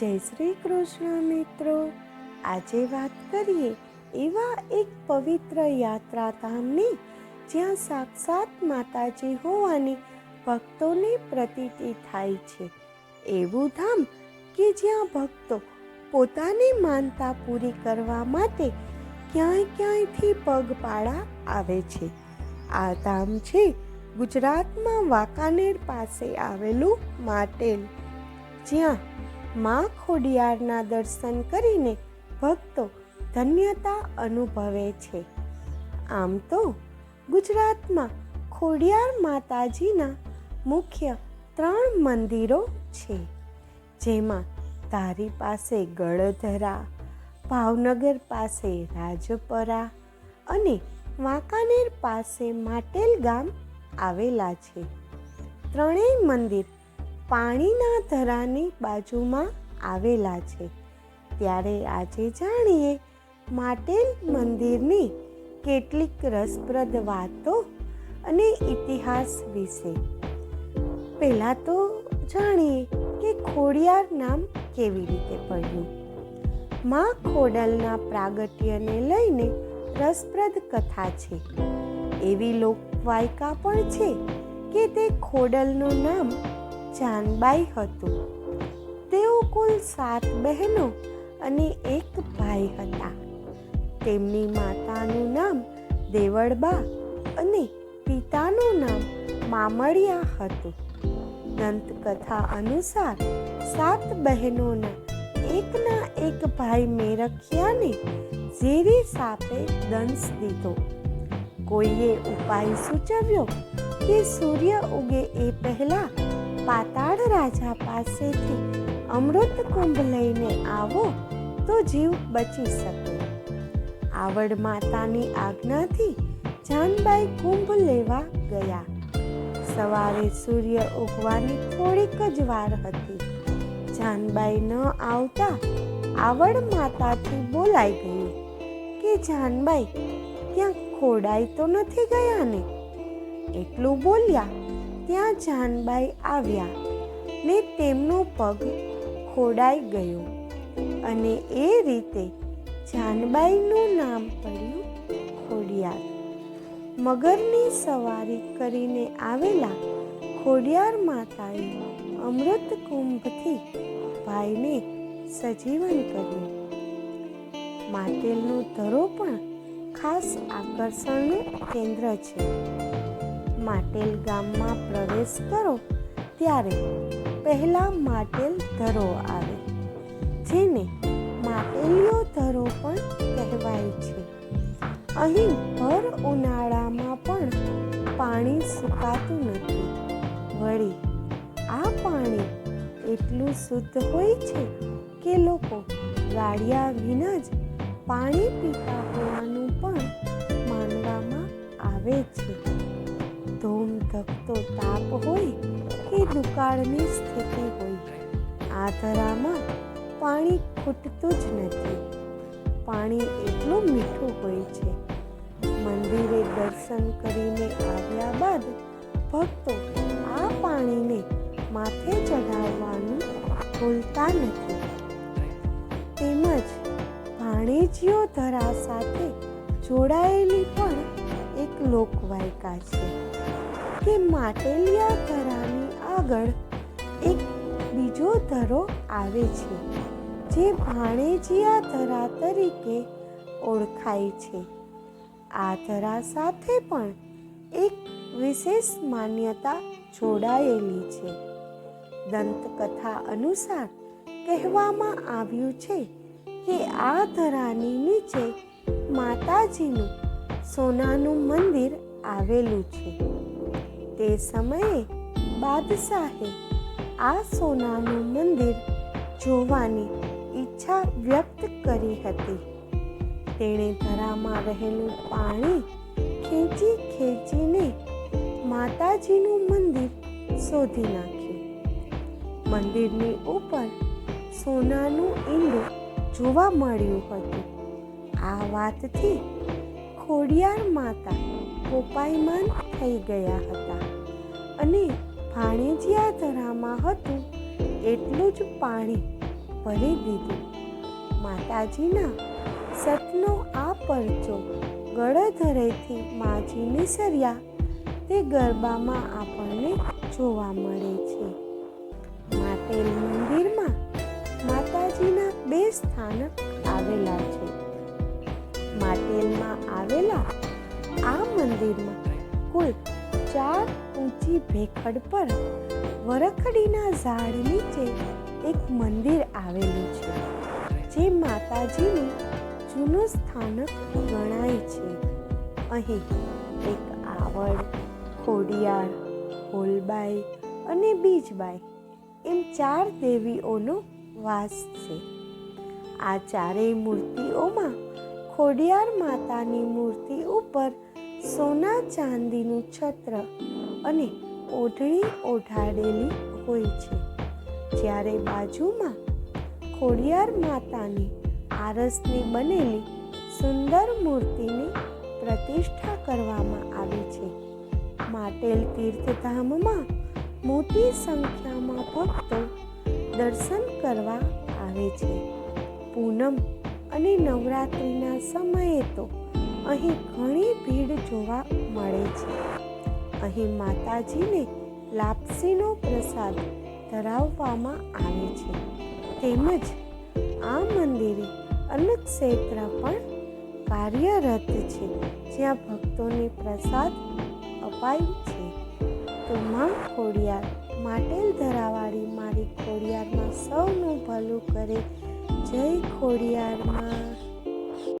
જય શ્રી કૃષ્ણ મિત્રો. આજે વાત કરીએ એવા એક પવિત્ર યાત્રાધામની જ્યાં સાક્ષાત માતાજી હોવાની ભક્તોને પ્રતીતિ થાય છે. એવું ધામ કે જ્યાં ભક્તો પોતાની માનતા પૂરી કરવા માટે ક્યાંય ક્યાંયથી પગપાળા આવે છે. આ ધામ છે ગુજરાતમાં વાંકાનેર પાસે આવેલું માટેલ. જ્યાં મા ખોડિયારના દર્શન કરીને ભક્તો ધન્યતા અનુભવે છે. આમ તો ગુજરાતમાં ખોડિયાર માતાજીના મુખ્ય ત્રણ મંદિરો છે, જેમાં ધારી પાસે ગળધરા, ભાવનગર પાસે રાજપરા અને વાંકાનેર પાસે માટેલ ગામ આવેલા છે. ત્રણેય મંદિર પાણીના ધરાની બાજુમાં આવેલા છે. ત્યારે આજે જાણીએ માટેલ મંદિરની કેટલીક રસપ્રદ વાતો અને ઇતિહાસ વિશે. પહેલાં તો જાણીએ કે ખોડિયાર નામ કેવી રીતે પડ્યું? માં ખોડલના પ્રાગટ્યને લઈને રસપ્રદ કથા છે. એવી લોકવાયકા પણ છે કે તે ખોડલનું નામ જાનબાઈ હતું. તેઓ કુલ સાત બહેનો અને એક ભાઈ હતા. તેમની માતાનું નામ દેવળબા અને પિતાનું નામ મામળિયા હતું. દંતકથા અનુસાર સાત બહેનોના એકના એક ભાઈ મેરખિયાને ઝેરી સાપે દંશ દીધો. કોઈએ ઉપાય સૂચવ્યો કે સૂર્ય ઉગે એ પહેલા પાતાળ રાજા પાસેથી અમૃત કુંભ લઈને આવો તો જીવ બચી શકે. આવડ માતાની આજ્ઞાથી જાનબાઈ કુંભ લેવા ગયા. સવારે સૂર્ય ઉગવાની થોડીક જ વાર હતી. જાનબાઈ ન આવતા આવડ માતાથી બોલાઈ ગયું કે, જાનબાઈ, ત્યાં ખોડાઈ તો નથી ગયા ને એટલું બોલ્યા ત્યાં જાનબાઈ આવ્યા ને તેમનો પગ ખોડાઈ ગયો. અને એ રીતે જાનબાઈનું નામ પડ્યું ખોડિયાર. મગરની સવારી કરીને આવેલા ખોડિયાર માતાએ અમૃત કુંભથી ભાઈને સજીવન કર્યું. માટેલનું ધરો પણ ખાસ આકર્ષણનું કેન્દ્ર છે. માટેલ ગામમાં પ્રવેશ કરો ત્યારે પહેલા માટેલ ધરો આવે, જેને માટેલિયો ધરો પણ કહેવાય છે. અહીં ભર ઉનાળામાં પણ પાણી સુકાતું નથી. વળી આ પાણી એટલું શુદ્ધ હોય છે કે લોકો ગાળિયા વિના જ પાણી પીતા હોવાનું પણ માનવામાં આવે છે. ધૂમ ધકતો તાપ હોય કે દુકાળની સ્થિતિ હોય. આ ધરામાં પાણી ખૂટતું જ નથી. પાણી એટલું મીઠું હોય છે. મંદિરે દર્શન કરીને આવ્યા બાદ ભક્તો આ પાણીને માથે ચઢાવવાનું ભૂલતા નથી. તેમજ ભાણેજીઓ ધરા સાથે જોડાયેલી પણ એક લોકવાયકા છે. કે માટેલિયા ધરાની આગળ એક બીજો ધરો આવે છે, જે ભાણેજિયા ધરા તરીકે ઓળખાય છે. આ ધરા સાથે પણ એક વિશેષ માન્યતા જોડાયેલી છે. દંતકથા અનુસાર કહેવામાં આવ્યું છે કે આ ધરાની નીચે માતાજીનું સોનાનું મંદિર આવેલું છે. તે સમયે બાદશાહે આ સોનાનું મંદિર જોવાની ઈચ્છા વ્યક્ત કરી હતી. તેણે ધરામાં રહેલું પાણી ખેંચી ખેંચીને માતાજીનું મંદિર શોધી નાખ્યું. મંદિરની ઉપર સોનાનું ઈંડું જોવા મળ્યું હતું. આ વાતથી ખોડિયાર માતા કોપાયમાન થઈ ગયા હતા. અને ભાણેજિયા ધરામાં હતું, એટલું જ પાણી ભરી દીધું. માતાજીના સતનો આ પરચો ગળધરેથી માજીને સર્યા. તે ગરબામાં આપણને જોવા મળે છે. માટેલ મંદિરમાં માતાજીના બે સ્થાનક આવેલા છે. માટેલમાં આવેલા આ મંદિરમાં કુલ ચાર ઊંચી ભેખડ પર વરખડીના ઝાડ નીચે એક મંદિર આવેલું છે, જે માતાજીનું જૂનું સ્થાનક ગણાય છે. અહીં એક આવડ, ખોડિયાર, હોલબાઈ અને બીજબાઈ એમ ચાર દેવીઓનો વાસ છે. આ ચારેય મૂર્તિઓમાં ખોડિયાર માતાની મૂર્તિ ઉપર સોના ચાંદીનું છત્ર અને ઓઢણી ઓઢાડેલી હોય છે. જ્યારે બાજુમાં ખોડિયાર માતાની આરસની બનેલી સુંદર મૂર્તિની પ્રતિષ્ઠા કરવામાં આવી છે. માટેલ તીર્થધામમાં મોટી સંખ્યામાં ભક્તો દર્શન કરવા આવે છે. પૂનમ અને નવરાત્રિના સમયે તો અહીં ઘણી ભીડ જોવા મળે છે. અહીં માતાજીને લાપસીનો પ્રસાદ ધરાવવામાં આવે છે. તેમજ આ મંદિરે અન્નક્ષેત્ર પણ કાર્યરત છે, જ્યાં ભક્તોને પ્રસાદ અપાય છે. તો માં ખોડિયાર માટેલ ધરાવાળી મારી ખોડિયારમાં સૌનું ભલું કરે. જય ખોડિયારમાં.